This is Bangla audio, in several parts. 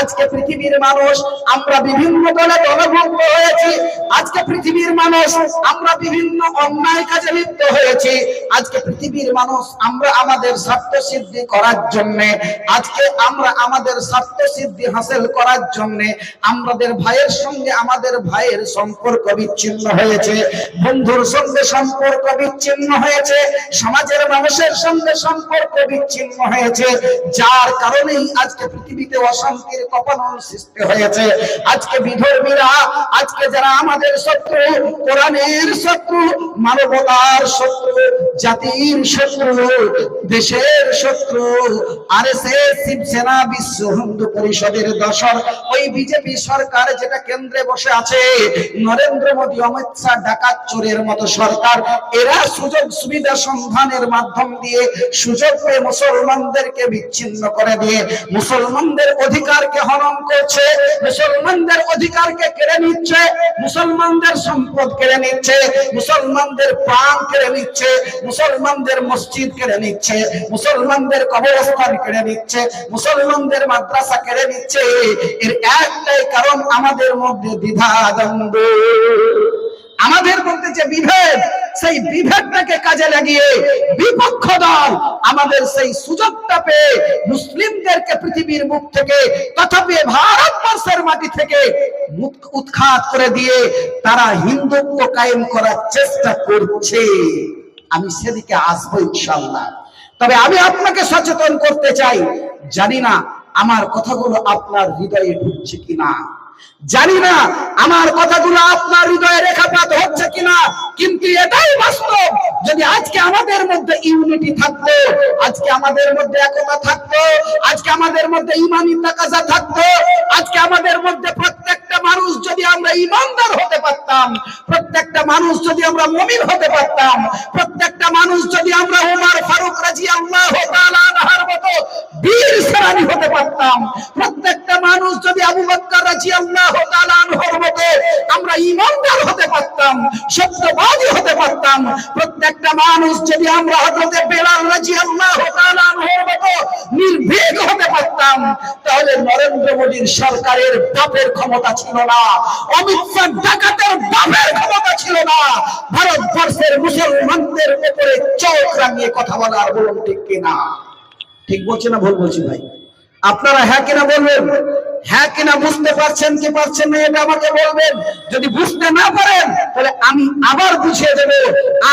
আজকে পৃথিবীর মানুষ, আমরা বিভিন্ন দলে দলভুক্ত হয়েছি। আজকে পৃথিবীর মানুষ, আমরা বিভিন্ন অন্যায় কাজে লিপ্ত হয়েছি। আজকে পৃথিবীর মানুষ, আমরা আমাদের স্বার্থ সিদ্ধি করার জন্য, আজকে আমরা আমাদের স্বার্থ সিদ্ধি হাসিল করার জন্য, আমাদের ভাইয়ের সঙ্গে আমাদের ভাইয়ের সম্পর্ক বিচ্ছিন্ন হয়েছে। বন্ধুর সঙ্গে সম্পর্ক বিচ্ছিন্ন হয়েছে। সমাজের মানুষের সঙ্গে সম্পর্ক বিচ্ছিন্ন হয়েছে। যার কারণেই আজকে পৃথিবীতে সৃষ্টি হয়েছে। আজকে বিধর্মীরা, আজকে যারা আমাদের শত্রু, কোরআনের শত্রু, মানবতার শত্রু, জাতির শত্রু, দেশের শত্রু আর সে শিবসেনা, বিশ্ব হিন্দু পরিষদের দশর, ওই বিজেপি সরকার যেটা কেন্দ্রে বসে আছে, নরেন্দ্র মোদী, অমিত শাহ, ডাকাত চোরের মতো সরকার, এরা সুযোগ সুবিধা সন্ধানের মাধ্যম দিয়ে সুযোগ পেয়ে মুসলমানদেরকে বিচ্ছিন্ন করে দিয়ে, মুসলমানদের অধিকারকে হরণ করছে, মুসলমানদের অধিকারকে কেড়ে নিচ্ছে, মুসলমানদের সম্পদ কেড়ে নিচ্ছে, মুসলমানদের প্রাণ কেড়ে নিচ্ছে, মুসলমানদের মসজিদ কেড়ে নিচ্ছে, মুসলমানদের কবরস্থান কেড়ে নিচ্ছে, মুসলমানদের মাদ্রাসা কেড়ে নিচ্ছে। এর একটাই কারণ আমাদের মধ্যে দ্বিধা দ্বন্দ্ব। আমাদের মধ্যে যে বিভেদ সেই বিভেদটাকে কাজে লাগিয়ে বিপক্ষ দল আমাদের সেই সুযোগটা পেয়ে মুসলিমদেরকে পৃথিবীর মুখ থেকে, তথাপি ভারতবর্ষের মাটি থেকে উৎখাত করে দিয়ে তারা হিন্দুত্ব কায়েম করার চেষ্টা করছে। আমি সেদিকে আসব ইনশাল্লাহ তবে আমি আপনাকে সচেতন করতে চাই, জানি না আমার কথাগুলো আপনার হৃদয়ে ঢুকছে কিনা। জানি না আমার কথাগুলো আপনার হৃদয়ে রেখাপাত হচ্ছে কিনা, কিন্তু এটাই বাস্তব। যদি আজকে আমাদের মধ্যে ইউনিটি থাকতো, আজকে আমাদের মধ্যে একতা থাকতো, আজকে আমাদের মধ্যে ইমানি তাকাজা থাকতো, আজকে আমাদের মধ্যে প্রত্যেকটা মানুষ যদি আমরা ইমানদার হতে পারতাম, প্রত্যেকটা মানুষ যদি আমরা মমিন হতে পারতাম, প্রত্যেকটা মানুষ যদি আমরা উমার ফারুক রাজি আল্লাহ মতো বীর সেনানি হতে পারতাম, প্রত্যেকটা মানুষ যদি আবু বক্কর আমরা হতে পারতাম, সত্যবাদী হতে পারতাম। প্রত্যেকটা মানুষ যদি আমরা বেলাল নির্ভীক হতে পারতাম, তাহলে নরেন্দ্র মোদীর সরকারের বাপের ক্ষমতা ছিল না, অমিত ডাকাতের বাপের ক্ষমতা ছিল না। ভারতবর্ষের মুসলমানদের উপরে চোখ রাঙিয়ে কথা বলার বলুন ঠিক কিনা? ঠিক বলছি না ভুল বলছি ভাই? আপনারা হ্যাঁ কিনা বলবেন? হ্যাঁ কিনা বুঝতে পারছেন কি পারছেন না এটা আমাকে বলবেন? যদি বুঝতে না পারেন, তাহলে আমি আবার বুঝিয়ে দেব।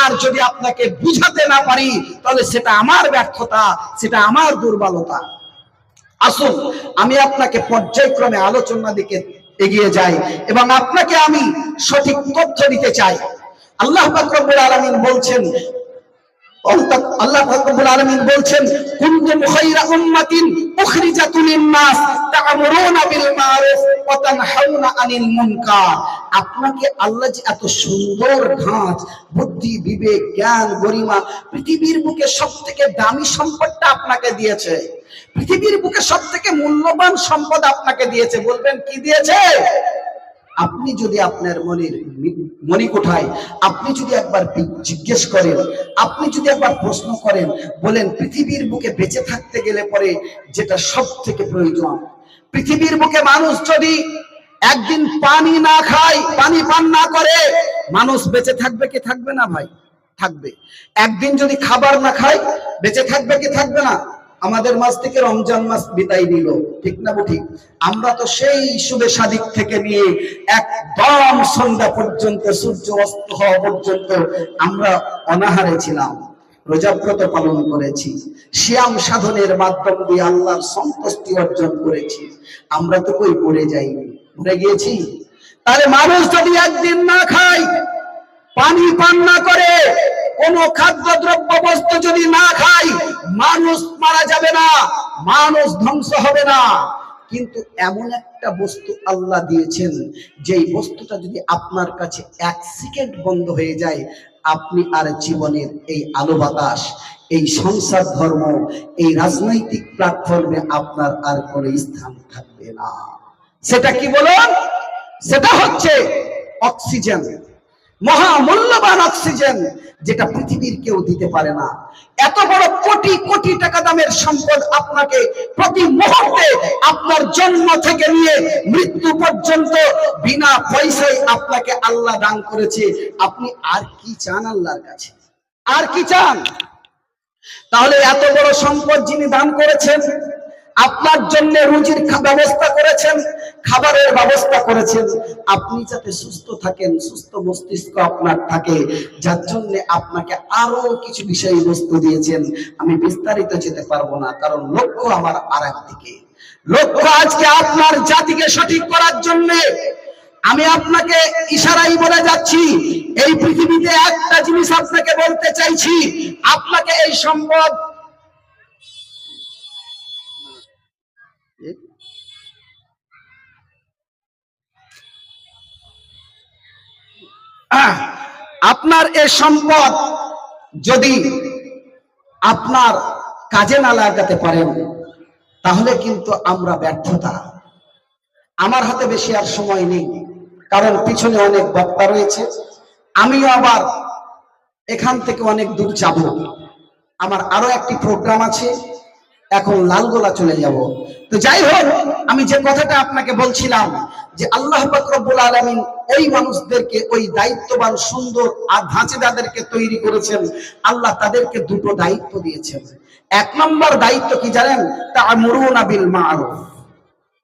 আর যদি আপনাকে বুঝাতে না পারি, তাহলে সেটা আমার ব্যর্থতা, সেটা আমার দুর্বলতা। আসুন, আমি আপনাকে পর্যায়ক্রমে আলোচনা দিকে এগিয়ে যাই এবং আপনাকে আমি সঠিক তথ্য দিতে চাই। আল্লাহ পাক আলামিন বলছেন অন্তত আল্লাহ আলামিন বলছেন কুনতুম খায়রা উম্মাতিন উখরিজাত লিন-নাস তা'মুরুনা বিল মারুফ ওয়া তানহাউনা আনিল মুনকার। আপনাকে আল্লাহ যে এত সুন্দর ঢাঁচ বুদ্ধি, বিবেক, জ্ঞান, গরিমা পৃথিবীর বুকে সবথেকে দামি সম্পদটা আপনাকে দিয়েছে। পৃথিবীর বুকে সবথেকে মূল্যবান সম্পদ আপনাকে দিয়েছে। বলবেন, কি দিয়েছে? আপনি যদি আপনার মনের মনি কোঠায় আপনি যদি একবার জিজ্ঞেস করেন, আপনি যদি একবার প্রশ্ন করেন, বলেন, পৃথিবীর বুকে বেঁচে থাকতে গেলে পরে যেটা সব থেকে প্রয়োজন? পৃথিবীর বুকে মানুষ যদি একদিন পানি না খায়, পানি পান না করে, মানুষ বেঁচে থাকবে কি থাকবে না ভাই? থাকবে। একদিন যদি খাবার না খায়, বেঁচে থাকবে কি থাকবে না? আমাদের মাস থেকে রমজান মাস বিদায় নিল। ঠিক না ঠিক? আমরা তো সেই শুভে সাদিক থেকে নিয়ে একদম সন্ধ্যা পর্যন্ত, সূর্য অস্ত হওয়া পর্যন্ত আমরা অনাহারে ছিলাম। রোজাব্রত পালন করেছি। শ্যাম সাধনের মাধ্যম দিয়ে আল্লাহর সন্তুষ্টি অর্জন করেছি। আমরা তো কই পড়ে যাইনি? ভুলে গিয়েছি? তাহলে মানুষ যদি একদিন না খায়, পানি পান না করে কোন খাদ্য দ্রব্য বস্তু যদি না খাই, মানুষ মারা যাবে না, মানুষ ধ্বংস হবে না। কিন্তু এমন একটা বস্তু আল্লাহ দিয়েছেন, যেই বস্তুটা যদি আপনার কাছে এক সেকেন্ড বন্ধ হয়ে যায়, আপনি আর জীবনের এই আলো বাতাস এই সংসার ধর্ম, এই রাজনৈতিক প্ল্যাটফর্মে আপনার আর কোনো স্থান থাকবে না। সেটা কি বলুন? সেটা হচ্ছে অক্সিজেন। মহামূল্যবান অক্সিজেন যেটা পৃথিবীর কেউ দিতে পারে না। এত বড় কোটি কোটি টাকা দামের সম্পদ আপনাকে প্রতি মুহূর্তে আপনার জন্ম থেকে নিয়ে মৃত্যু পর্যন্ত বিনা পয়সায় আপনাকে আল্লাহ দান করেছে। আপনি আর কি চান আল্লাহর কাছে? আর কি চান? তাহলে এত বড় সম্পদ যিনি দান করেছেন আপনার জন্য রুজির ব্যবস্থা করেছেন, খাবারের ব্যবস্থা করেছেন। আপনি যাতে সুস্থ থাকেন, সুস্থ মস্তিষ্ক আপনার থাকে, যার জন্য আপনাকে আরও কিছু বিষয়বস্তু দিয়েছেন। আমি বিস্তারিত যেতে পারব না, কারণ লক্ষ্য আমার আর দিকে লক্ষ্য আজকে আপনার জাতিকে সঠিক করার জন্যে। আমি আপনাকে ইশারাই বলে যাচ্ছি, এই পৃথিবীতে একটা জিনিস আপনাকে বলতে চাইছি, আপনাকে এই সম্পদ আপনার এই সম্পদ যদি আপনার কাজে না লাগাতে পারেন, তাহলে কিন্তু আমরা ব্যর্থতা। আমার হাতে বেশি আর সময় নেই, কারণ পিছনে অনেক বক্তা রয়েছে। আমিও আবার এখান থেকে অনেক দূর যাব। আমার আরও একটি প্রোগ্রাম আছে। এখন লালগোলা চলে যাব। তো যাই হোক, আমি যে কথাটা আপনাকে বলছিলাম যে আল্লাহ পাক রব্বুল আলামিন ওই মানুষদেরকে, ওই দায়িত্ববান, সুন্দর আর ধাঁচেদারদেরকে তৈরি করেছেন। আল্লাহ তাদেরকে দুটো দায়িত্ব দিয়েছেন। এক নম্বর দায়িত্ব কি জানেন? তা আমরুনা বিল মারুফ।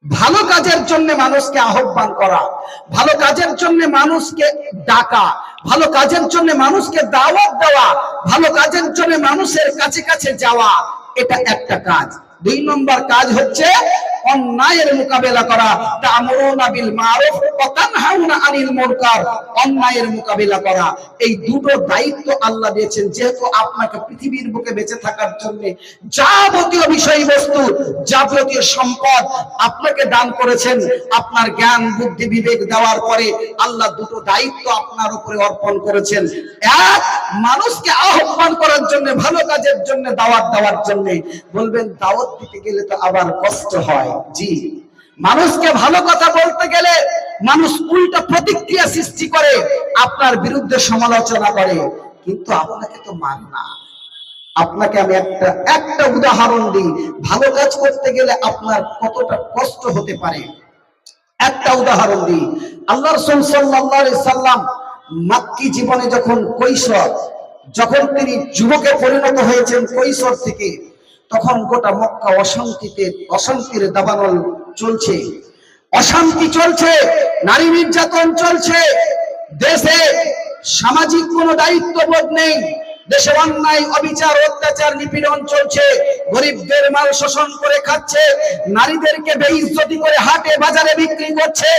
ভালো কাজের জন্য মানুষকে আহ্বান করা। ভালো কাজের জন্য মানুষকে ডাকা। ভালো কাজের জন্য মানুষকে দাওয়াত দেওয়া। ভালো কাজের জন্য মানুষের কাছে কাছে যাওয়া। এটা একটা কাজ। দুই নম্বর কাজ হচ্ছে অন্যায়ের মোকাবেলা করা। অন্যায়ের মোকাবেলা করা। এই দুটো দায়িত্ব আল্লাহ দিয়েছেন, যেহেতু আপনাকে পৃথিবীর বুকে বেঁচে থাকার জন্য যাবতীয় বিষয়বস্তু, যাবতীয় সম্পদ আপনাকে দান করেছেন। আপনার জ্ঞান, বুদ্ধি, বিবেক দেওয়ার পরে আল্লাহ দুটো দায়িত্ব আপনার উপরে অর্পণ করেছেন। এক, মানুষকে আহ্বান করার জন্য, ভালো কাজের জন্য, দাওয়াত দেওয়ার জন্য। বলবেন, দাওয়াত দিতে গেলে তো আবার কষ্ট হয়। জি। মানুষকে ভালো কথা বলতে গেলে মানুষ উল্টা প্রতিক্রিয়া সৃষ্টি করে, আপনার বিরুদ্ধে সমালোচনা করে। কিন্তু আপনাকে তো মান না। আপনাকে আমি একটা একটা উদাহরণ দিই। ভালো কাজ করতে গেলে আপনার কতটা কষ্ট হতে পারে? একটা উদাহরণ দিই। আল্লাহ রসুল আলাইহি সাল্লাম মাক্কি জীবনে যখন কৈশোর, যখন তিনি যুবকে পরিণত হয়েছেন কৈশোর থেকে তখন গোটা মক্কা অশান্তিতে, অশান্তির দাবানল চলছে। অশান্তি চলছে, নারী নির্যাতন চলছে। দেশে সামাজিক কোনো দায়িত্ববোধ নেই, দেশে অন্যায়, অবিচার, অত্যাচার, নিপীড়ন চলছে। গরিবদের মাল শোষণ করে খাচ্ছে, নারীদেরকে বেইজ্জতি করে হাটে বাজারে বিক্রি করছে।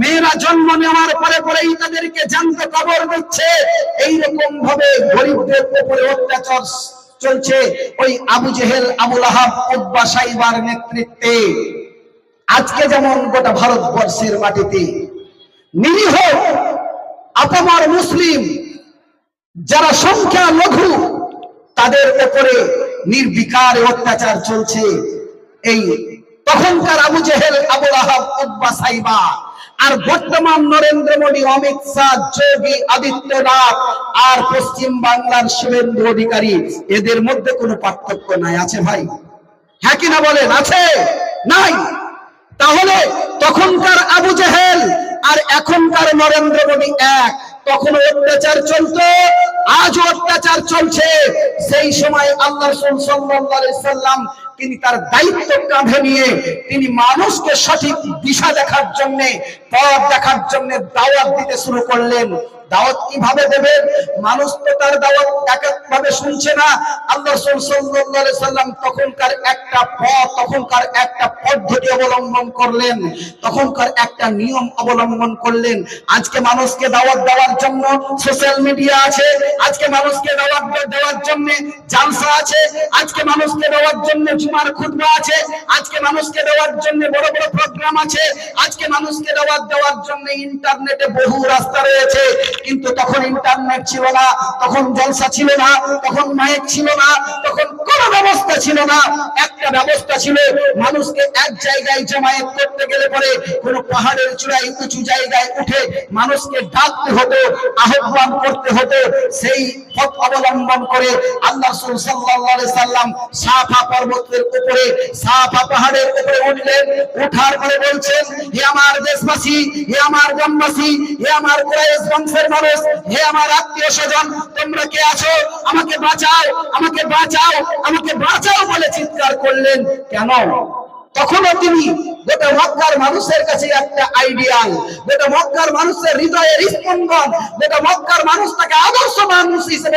মেয়েরা জন্ম নেওয়ার পরে পরেই তাদেরকে জানতে কবর দিচ্ছে। এইরকম ভাবে গরিবদের উপরে অত্যাচার চলছে ওই আবু জেহেল, আবুল আহাব নেতৃত্বে। আজকে যেমন গোটা ভারতবর্ষের মাটিতে নিরীহ আপামার মুসলিম, যারা সংখ্যা লঘু তাদের উপরে নির্বিকার অত্যাচার চলছে। এই তখনকার আবু জেহেল, আবুল আহাব উদ্বা সাইবা আর বর্তমান নরেন্দ্র মোদী, অমিত শাহ, যোগী আদিত্যনাথ আর পশ্চিম বাংলার শুভেন্দু অধিকারী, এদের মধ্যে কোনো পার্থক্য নাই, আছে ভাই? হ্যাঁ কিনা বলেন? আছে? নাই? তাহলে তখনকার আবু জেহেল আর এখনকার নরেন্দ্র মোদী এক। তখন অত্যাচার চলতো, আজও অত্যাচার চলছে। সেই সময় আল্লাহ সাল্লাম তিনি তার দায়িত্ব কাঁধে নিয়ে তিনি মানুষকে সঠিক দিশা দেখার জন্যে, পথ দেখার জন্য দাওয়াত দিতে শুরু করলেন। দাওয়াত কীভাবে দেবেন মানুষ তো তার দাওয়াত এক ভাবে শুনছে না। আল্লাহ সাল্লাল্লাহু সাল্লাম তখনকার একটা পথ, তখনকার একটা পদ্ধতি অবলম্বন করলেন। তখনকার একটা নিয়ম অবলম্বন করলেন। আজকে মানুষকে দাওয়াত দেওয়ার জন্য সোশ্যাল মিডিয়া আছে। আজকে মানুষকে দাওয়াত দেওয়ার জন্য জালসা আছে। আজকে মানুষকে দেওয়ার জন্য জুমার খুতবা আছে। আজকে মানুষকে দেওয়ার জন্য বড় বড় প্রোগ্রাম আছে। আজকে মানুষকে দাওয়াত দেওয়ার জন্য ইন্টারনেটে বহু রাস্তা রয়েছে। কিন্তু তখন ইন্টারনেট ছিল না তখন জলসা ছিল না তখন মায়ের ছিল না তখন ব্যবস্থা ছিল না। একটা ব্যবস্থা ছিল, মানুষকে এক জায়গায় জমায়েত করতে গেলে পরে কোনো পাহাড়ের চূড়ায় উঁচু জায়গায় উঠে মানুষকে ডাকতে হতো, আহ্বান করতে হতো। সেই পথ অবলম্বন করে আল্লাহ সাল্লাম সাফা পর্বতের উপরে, সাফা পাহাড়ের উপরে উঠলেন। উঠার পরে বলছেন, হে আমার দেশবাসী, হে আমার গ্রামবাসী, হে আমার কুরাইশ বংশের মানুষ, হে আমার আত্মীয় স্বজন, তোমরা কে আছো? আমাকে বাঁচাও আমাকে বাঁচাও আমাকে বাঁচাও বলে চিৎকার করলেন। কেন? তখনও তিনি গোটা মক্কার মানুষের কাছে একটা আইডিয়াল, গোটা মক্কার মানুষের হৃদয়ের স্পন্দন, গোটা মক্কার মানুষ তাকে আদর্শ মানুষ হিসেবে